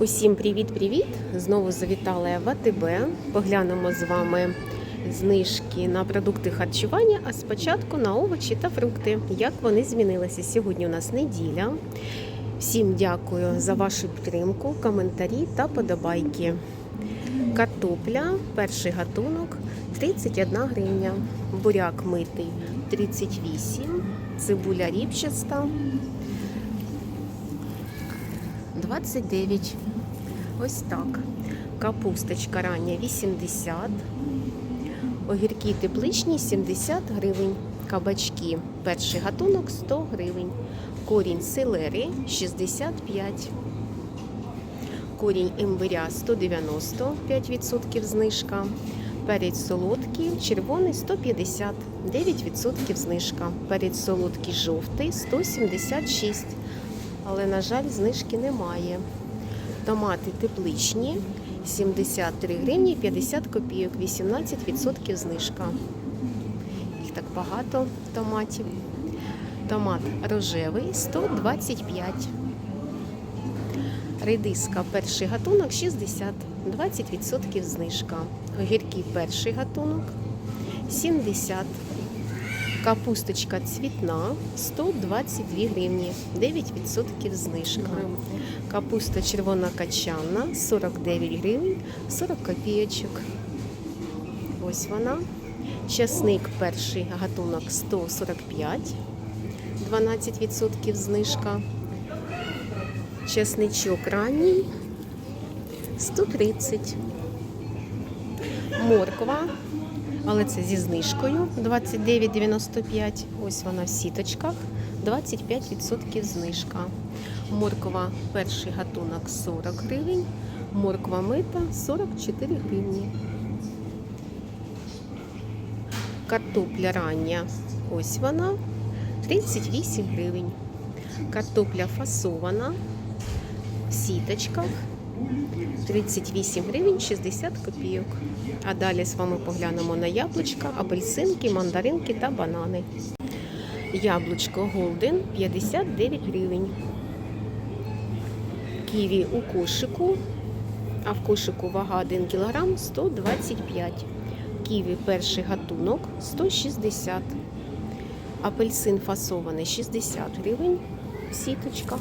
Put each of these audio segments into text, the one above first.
Усім привіт-привіт! Знову завітала я в АТБ. Поглянемо з вами знижки на продукти харчування, а спочатку на овочі та фрукти. Як вони змінилися? Сьогодні у нас неділя. Всім дякую за вашу підтримку, коментарі та подобайки. Картопля, перший гатунок 31 гривня, буряк митий 38, цибуля ріпчаста 29. Ось так. Капусточка рання 80. Огірки тепличні 70 гривень. Кабачки перший гатунок 100 гривень. Корінь селери 65. Корінь імбиря 190, 5% знижка. Перець солодкий, червоний 150, 9% знижка. Перець солодкий жовтий 176 але, на жаль, знижки немає. Томати тепличні 73 гривні 50 копійок, 18% знижка. Їх так багато томатів. Томат рожевий 125. Редиска перший гатунок 60, 20% знижка. Огірки перший гатунок 70. Капусточка цвітна 122 гривні, 9% знижка. Капуста червона качана 49 гривень, 40 копійочок. Ось вона. Часник перший гатунок 145, 12% знижка. Часничок ранній 130. Морква але це зі знижкою 29,95. Ось вона в сіточках, 25% знижка. Морква перший гатунок 40 гривень, морква мита 44 гривні. Картопля рання, ось вона 38 гривень. Картопля фасована в сіточках 38 гривень 60 копійок. А далі з вами поглянемо на яблучка, апельсинки, мандаринки та банани. Яблучко Голден 59 гривень. Ківі у кошику, а в кошику вага 1 кг 125 Ківі перший гатунок 160 Апельсин фасований 60 гривень в сіточках.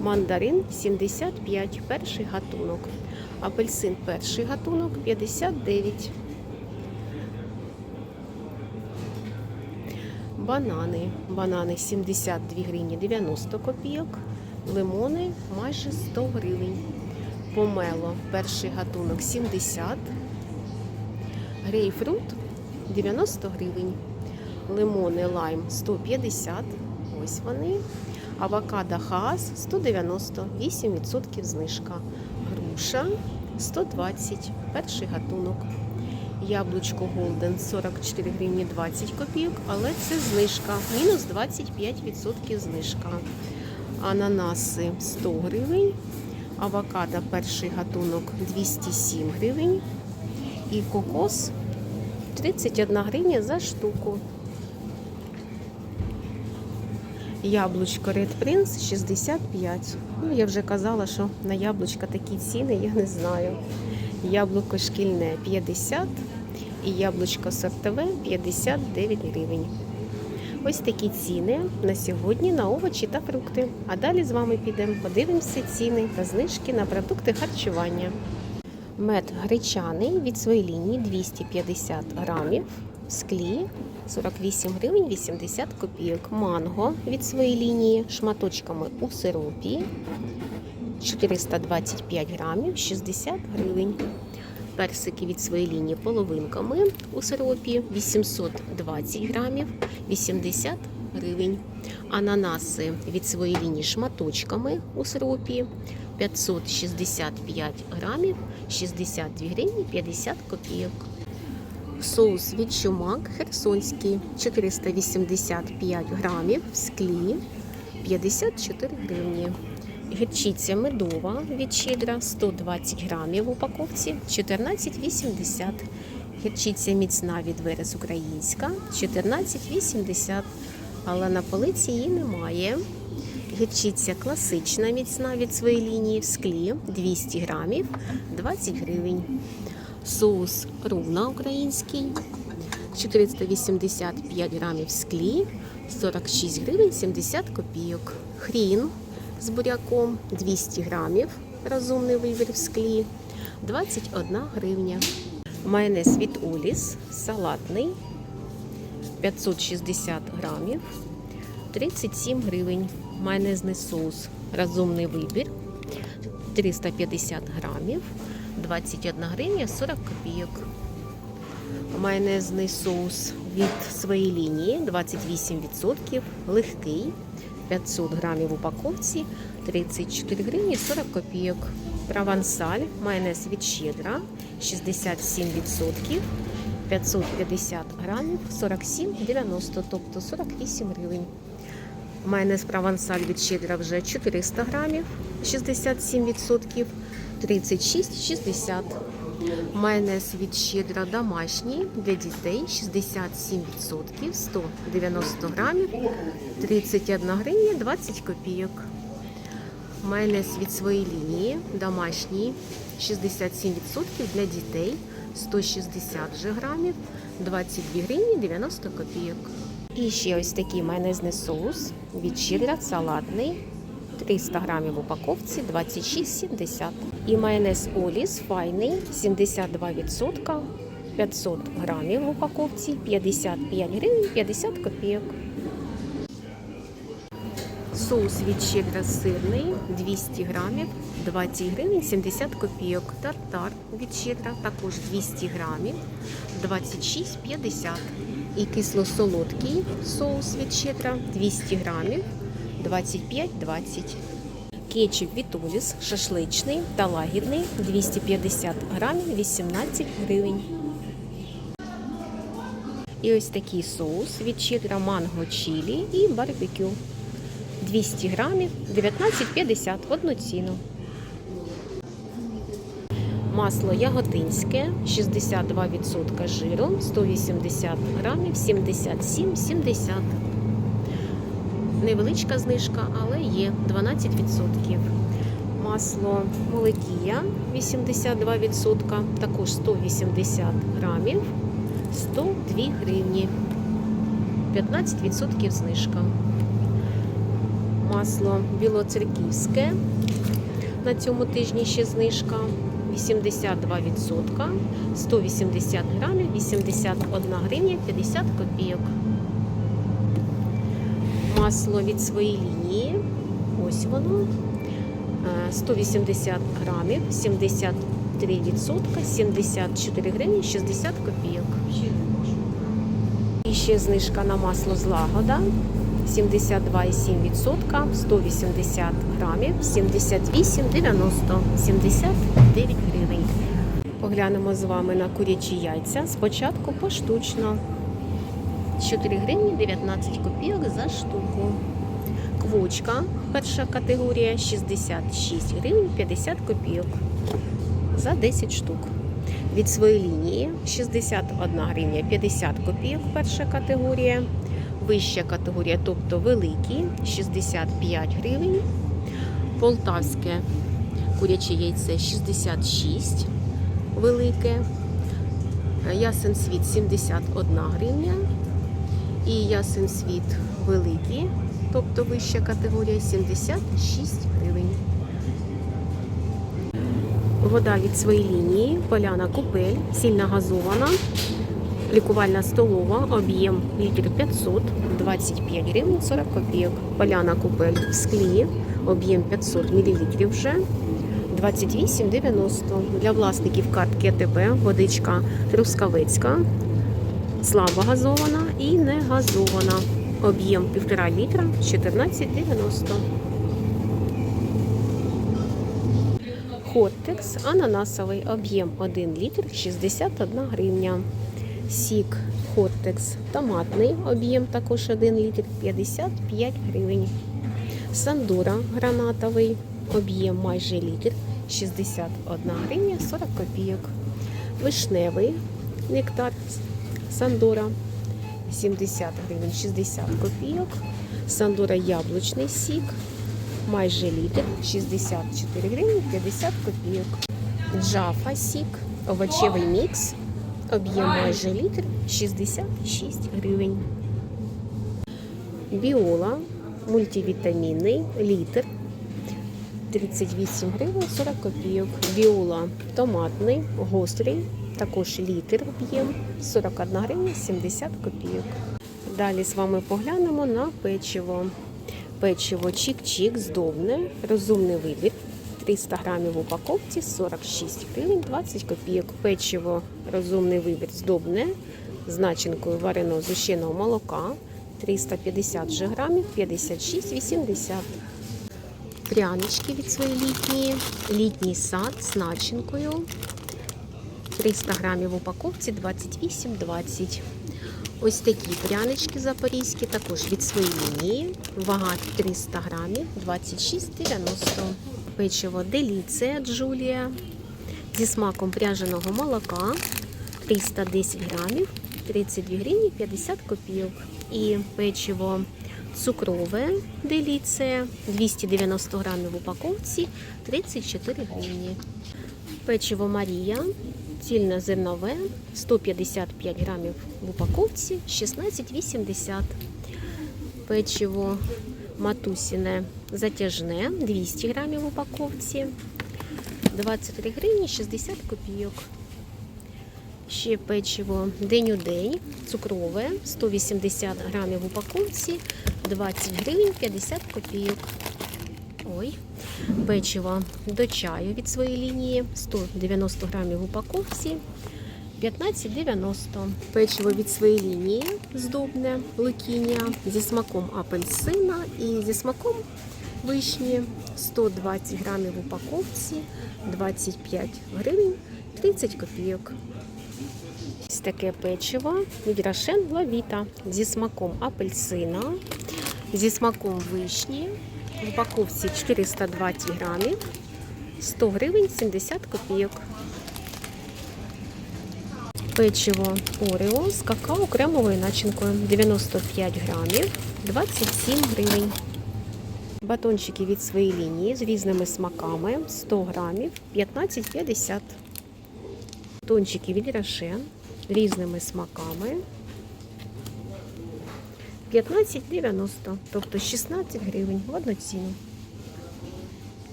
Мандарин 75, перший гатунок. Апельсин перший гатунок 59. Банани. Банани 72 гривні 90 копійок. Лимони майже 100 гривень. Помело перший гатунок 70. Грейпфрут 90 гривень. Лимони лайм 150. Ось вони. Авокадо Хаас 190, 8% знижка. Груша 120, перший гатунок. Яблучко Голден 44 гривні 20 копійок, але це знижка. Мінус 25% знижка. Ананаси 100 гривень. Авокадо перший гатунок 207 гривень. І кокос 31 гривня за штуку. Яблучко Red Prince 65. Ну, я вже казала, що на яблучка такі ціни, я не знаю. Яблуко шкільне 50 і яблучко сортове 59 гривень. Ось такі ціни на сьогодні на овочі та фрукти. А далі з вами підемо, подивимося ціни та знижки на продукти харчування. Мед гречаний від своєї лінії 250 грамів склі 48 гривень 80 копійок. Манго від своєї лінії шматочками у сиропі 425 грамів 60 гривень. Персики від своєї лінії половинками у сиропі 820 грамів 80 гривень. Ананаси від своєї лінії шматочками у сиропі 565 грамів 62 гривні 50 копійок. Соус від чумак херсонський 485 грамів в склі 54 гривні. Гірчиця медова від щедра 120 грамів в упаковці 14,80. Гірчиця міцна від верес українська 14,80. Але на полиці її немає. Гірчиця класична міцна від своєї лінії в склі 200 грамів 20 гривень. Соус руна український 485 грамів склі 46 гривень 70 копійок. Хрін з буряком 200 грамів. Розумний вибір в склі 21 гривня. Майонез від Оліс салатний 560 грамів 37 гривень. Майонезний соус розумний вибір 350 грамів 21 гривня 40 копійок. Майонезний соус від своєї лінії 28%, легкий 500 грамів в упаковці 34 гривні 40 копійок. Провансаль, майонез від щедра 67%, 550 грамів 47,90, тобто 48 гривень. Майонез провансаль від щедра вже 400 грамів 67%, 36,60. Майонез від щедра домашній для дітей 67%, 190 грамів, 31 гривня 20 копійок. Майонез від своєї лінії домашній 67% для дітей 160 грамів, 22 гривні 90 копійок. І ще ось такий майонезний соус від щедра салатний 300 грамів в упаковці 26,70. І майонез Оліс файний 72%, 500 грамів в упаковці 55 гривень 50 копійок. Соус від щедра сирний 200 грамів 20 гривень 70 копійок. Тартар від щедра також 200 грамів 26,50. І кисло-солодкий соус від щедра 200 грамів 25,20. Кетчуп від Оліс шашличний та лагідний 250 грамів 18 гривень. І ось такий соус від щедра манго чилі і барбекю. 200 грамів 19,50 в одну ціну. Масло яготинське 62% жиру, 180 грамів 77,70. Невеличка знижка, але є 12%. Масло Молокія 82%, також 180 грамів, 102 гривні. 15% знижка. Масло білоцерківське. На цьому тижні ще знижка 82%, 180 грамів, 81 гривня 50 копійок. Масло від своєї лінії. Ось воно. Е, 180 грамів, 73%, 74 гривні 60 копійок. І ще знижка на масло злагода. 72,7%, 180 грамів, 78,90, 79 гривень. Поглянемо з вами на курячі яйця. Спочатку поштучно. 4 гривні 19 копійок за штуку. Квочка, перша категорія 66 гривень 50 копійок за 10 штук. Від своєї лінії 61 гривня 50 копійок перша категорія. Вища категорія, тобто великі 65 гривень. Полтавське куряче яйце 66 велике. Ясен світ 71 гривня. І ясен світ великий, тобто вища категорія 76 гривень. Вода від своєї лінії, поляна купель, сильно газована, лікувальна столова, об'єм літр 500, 25 гривень 40 копійок. Поляна купель в склі, об'єм 500 мл вже. 28,90 для власників картки АТБ, водичка Трускавецька, слабо газована і не газована. Об'єм 1,5 літра 14,90. Хортекс ананасовий об'єм 1 літр 61 гривня. Сік Хортекс томатний об'єм також 1 літр 55 гривень. Сандора гранатовий об'єм майже літр 61 гривня 40 копійок. Вишневий нектар Сандора 70 гривень 60 копійок. Сандора яблучний сік майже літр 64 гривні 50 копійок. Джафа сік, овочевий мікс, об'єм майже літр 66 гривень. Біола, мультивітамінний, літр 38 гривень 40 копійок. Біола томатний, гострий, також літр об'єм 41 гривня 70 копійок. Далі з вами поглянемо на печиво. Печиво чик-чик здобне, розумний вибір. 300 грамів в упаковці 46 гривень 20 копійок. Печиво розумний вибір здобне з начинкою вареного зущеного молока 350 же грамів 56,80. Прянички від своєї літньої. Літній сад з начинкою 300 грамів в упаковці 28,20. Ось такі прянички запорізькі, також від своєї лінії. Вага 300 грамів 26,90. Печиво Деліція Джулія зі смаком пряженого молока 310 грамів 32 гривні 50 копійок. І печиво цукрове. Деліція 290 грамів в упаковці 34 гривні. Печиво Марія. Цільнозернове. 155 грамів в упаковці 16,80. Печиво матусіне. Затяжне. 200 грамів в упаковці. 23 гривні 60 копійок. Ще печиво день у день, цукрове 180 грамів в упаковці 20 гривень 50 копійок. Ой, печиво до чаю від своєї лінії 190 грамів в упаковці 15,90. Печиво від своєї лінії здобне ликіння зі смаком апельсина і зі смаком вишні 120 грамів в упаковці 25 гривень 30 копійок. Ось таке печиво від Рошен Лавіта зі смаком апельсина, зі смаком вишні. В упаковці 420 грамів, 100 гривень 70 копійок. Печиво Орео з какао кремовою начинкою 95 грамів, 27 гривень. Батончики від своєї лінії з різними смаками 100 грамів, 15,50. Батончики від Рошен різними смаками 15,90, тобто 16 гривень в одну ціну.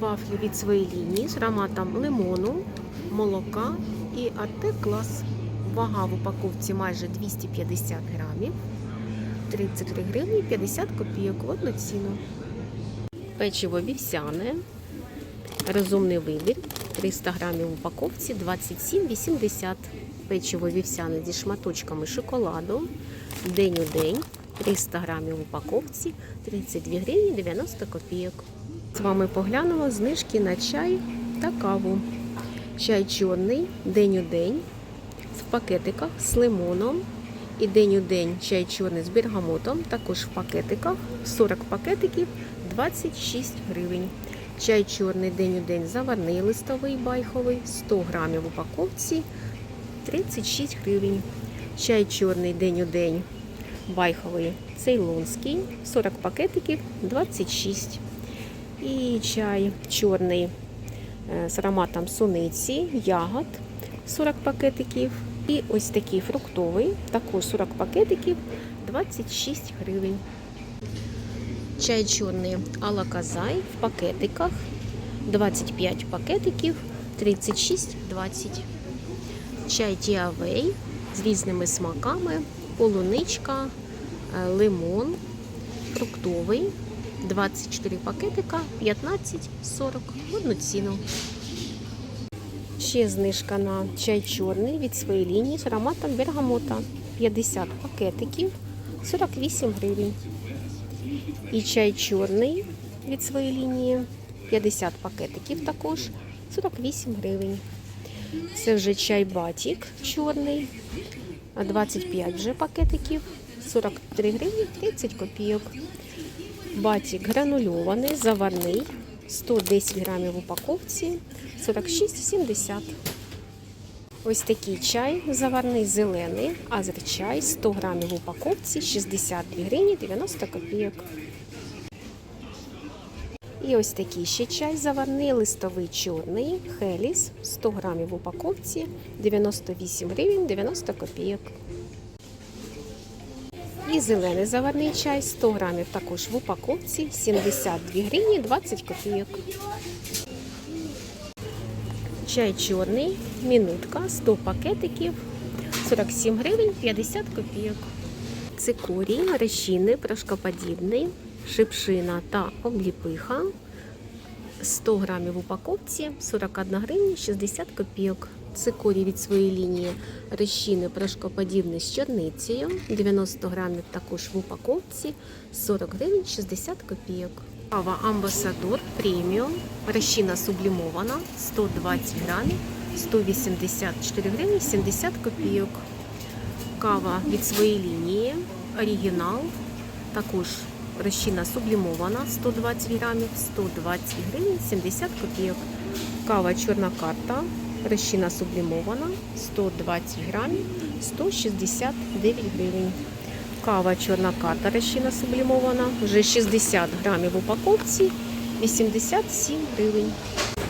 Вафлі від своєї лінії з ароматом лимону, молока і артек клас. Вага в упаковці майже 250 грамів, 33 гривні 50 копійок в одну ціну. Печиво вівсяне, розумний вибір, 300 грамів в упаковці 27,80. Печиво вівсяне зі шматочками шоколаду, день у день, 300 грамів в упаковці, 32 гривні 90 копійок. З вами поглянемо знижки на чай та каву. Чай чорний, день у день, в пакетиках з лимоном. І день у день чай чорний з бергамотом, також в пакетиках, 40 пакетиків 26 гривень. Чай чорний день у день заварний листовий байховий, 100 грамів в упаковці 36 гривень. Чай чорний день у день байховий цейлонський, 40 пакетиків 26. І чай чорний е, з ароматом суниці, ягод 40 пакетиків. І ось такий фруктовий, також 40 пакетиків 26 гривень. Чай чорний алаказай в пакетиках 25 пакетиків 36,20. Чай Тіавей з різними смаками, полуничка, е, лимон, фруктовий, 24 пакетика, 15,40 в одну ціну. Ще знижка на чай чорний від своєї лінії з ароматом бергамота. 50 пакетиків, 48 гривень. І чай чорний від своєї лінії, 50 пакетиків також, 48 гривень. Це вже чай батік чорний, 25 вже пакетиків, 43 гривні 30 копійок. Батік гранульований, заварний, 110 грамів в упаковці, 46,70. Ось такий чай заварний зелений, азерчай, 100 грамів в упаковці, 62 гривні 90 копійок. І ось такий ще чай заварний, листовий чорний, Хеліс, 100 грамів в упаковці, 98 гривень 90 копійок. І зелений заварний чай 100 грамів також в упаковці, 72 гривні 20 копійок. Чай чорний, мінутка, 100 пакетиків, 47 гривень 50 копійок. Цикорій, решіни, порошкоподібний, шипшина та обліпиха. 100 грамів в упаковці, 41 гривня 60 копійок. Цикорій від своєї лінії решіни порошкоподібний з чорницею. 90 грамів також в упаковці, 40 гривень 60 копійок. Кава Амбасадор преміум, решіна сублімована, 120 грамів, 184 гривні 70 копійок. Кава від своєї лінії, оригінал, також розчина сублімована 120 грамів, 120 гривень 70 копійок. Кава чорна карта, розчина сублімована 120 грамів, 169 гривень. Кава чорна карта, розчина сублімована, вже 60 грамів в упаковці, 87 гривень.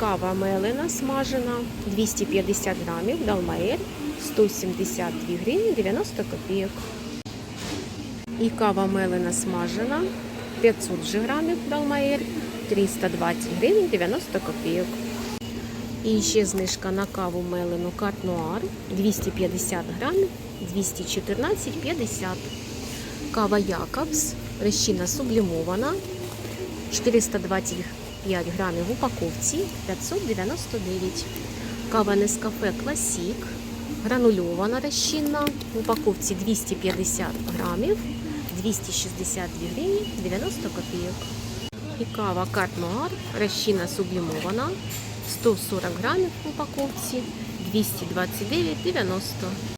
Кава мелена смажена 250 грамів, далмаель 172 гривні 90 копійок. І кава мелена смажена 500 же грамів далмаель 320 гривень 90 копійок. І ще знижка на каву мелену Нуар 250 грамів 214,50. Кава Якобс, розчина сублімована 425 грамів в упаковці 599. Кава Нескафе Класік, гранульована розчинна в упаковці 250 грамів 262 гривні 90 копійок. І кава Карт розчина сублімована 140 грамів в упаковці 229,90.